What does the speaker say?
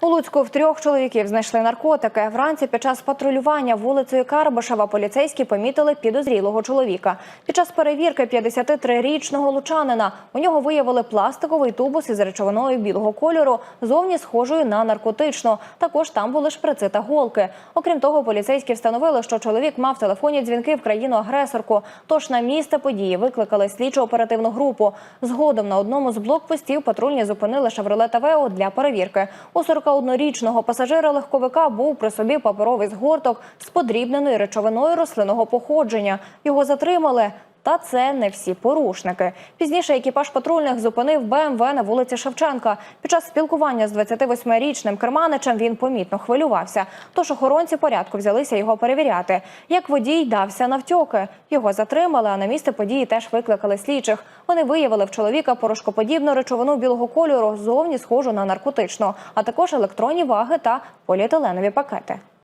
У Луцьку в трьох чоловіків знайшли наркотики. Вранці під час патрулювання вулицею Карбашева поліцейські помітили підозрілого чоловіка. Під час перевірки 53-річного лучанина у нього виявили пластиковий тубус із речовиною білого кольору, зовні схожою на наркотичну. Також там були шприци та голки. Окрім того, поліцейські встановили, що чоловік мав телефонні дзвінки в країну-агресорку. Тож на місце події викликали слідчо-оперативну групу. Згодом на одному з блокпостів патрульні зупинили «Шевроле Тавео» для перевірки. У 41-річного пасажира легковика був при собі паперовий згорток з подрібненою речовиною рослинного походження. Його затримали. Та це не всі порушники. Пізніше екіпаж патрульних зупинив БМВ на вулиці Шевченка. Під час спілкування з 28-річним керманичем він помітно хвилювався. Тож охоронці порядку взялися його перевіряти. Як водій дався навтьоки. Його затримали, а на місце події теж викликали слідчих. Вони виявили в чоловіка порошкоподібну речовину білого кольору, зовні схожу на наркотичну, а також електронні ваги та поліетиленові пакети.